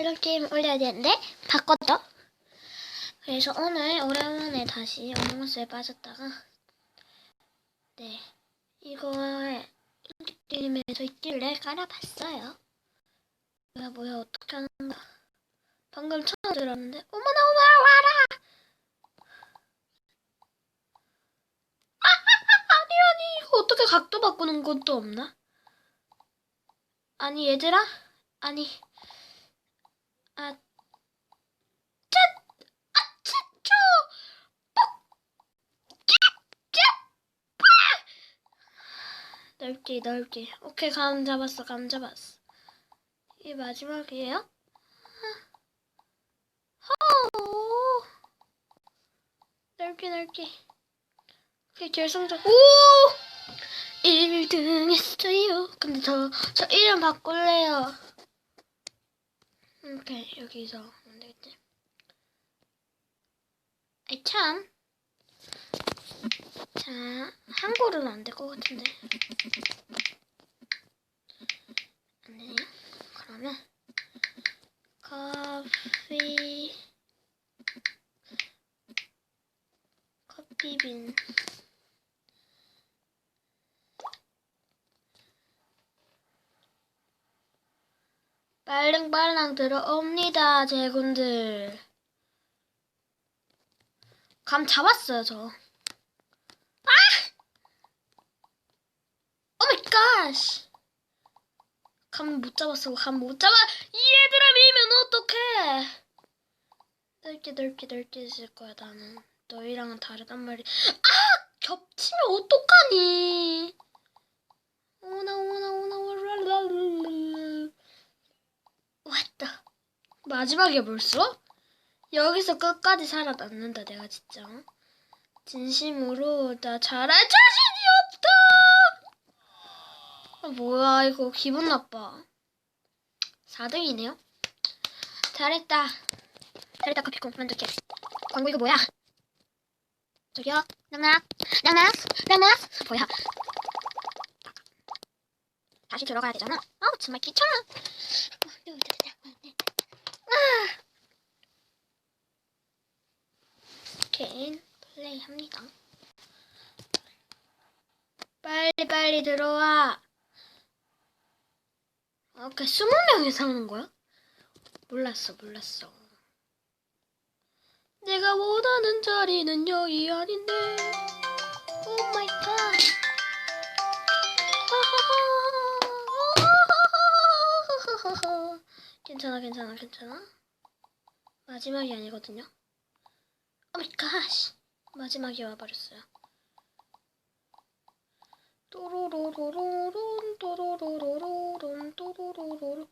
새로운 게임 올려야 되는데 바꿨죠? 그래서 오늘 오랜만에 다시 어몽어스에 빠졌다가 네 이거에 게임에서 있길래 깔아봤어요. 뭐야 뭐야 어떻게 하는 거야? 방금 처음 들었는데 어머나 어머나 와라! 아니 아니 이거 어떻게 각도 바꾸는 것도 없나? 아니 얘들아 아니 아 짜! 아 넓게 오케이 감 잡았어 감 잡았어. 이게 마지막이에요? 호! 넓게 넓게. 오케이 결승전. 오! 1등 했어요. 근데 저, 저 이름 바꿀래요 오케이 여기서 안 되겠지 아이 참 자, 한글은 안 될 것 같은데. 안 되네요. 그러면 커피 커피빈 빨랑빨랑 들어옵니다, 제군들. 감 잡았어요, 저. 오마이갓! 감 못 잡았어. 감 못 잡아. 이 얘들아 밀면 어떡해? 넓게 넓게 넓게 있을 거야 나는. 너희랑은 다르단 말이. 아! 겹치면 어떡하니? 오나 오나 오나 오라라라라. 왔다. 마지막이야 벌써? 여기서 끝까지 살아남는다 내가 진짜. 진심으로 나 잘할 자신이 없다. 아, 뭐야 이거 기분 나빠. 4등이네요? 잘했다. 잘했다 커피콩. 만들게 광고 이거 뭐야? 저기요. 낙낙 낙낙 낙낙 뭐야? 다시 들어가야 되잖아. 아우 정말 귀찮아. 아. 오케이 플레이 합니다 빨리 빨리 들어와 아, 그 스무 명이 사는 거야? 몰랐어, 몰랐어. 내가 원하는 자리는 여기 아닌데. 오 마이 갓. 괜찮아, 괜찮아, 괜찮아. 마지막이 아니거든요. 오 마이 갓. 마지막이 와버렸어요. 또로로로로론 또로로로로론 또로로로로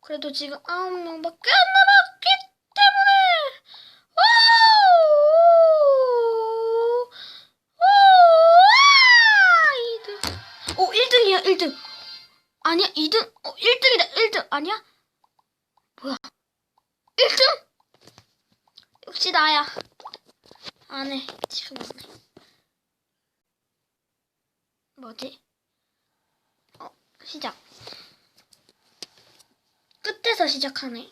그래도 지금 아홉 명밖에 안 남았기 때문에 오! 오! 2등. 오, 1등이야, 1등. 아니야, 2등. 어, 1등이다, 1등. 아니야? 뭐야? 1등? 역시 나야. 안 해. 지금 안 해. 뭐지? 어, 시작. 끝에서 시작하네.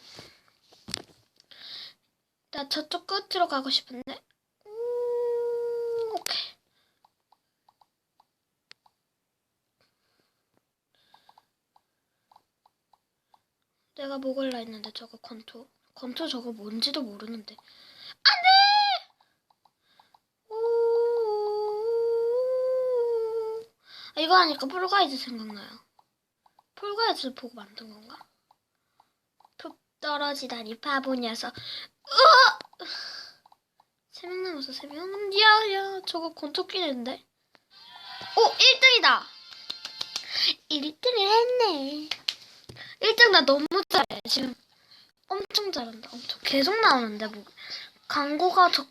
나 저쪽 끝으로 가고 싶은데. 음, 오케이. 내가 먹을라 했는데 저거 권투. 권투 저거 뭔지도 모르는데. 안 돼! 오. 아, 이거 하니까 폴가이즈 생각나요. 폴가이즈를 보고 만든 건가? 툭 떨어지다니 바보 녀석. 으아! 세명 남았어, 세 명. 야, 야, 저거 권투끼는데? 오, 1등이다! 1등을 했네. 1등 나 너무 잘해, 지금. 엄청 잘한다, 엄청. 계속 나오는데, 뭐. 광고가 적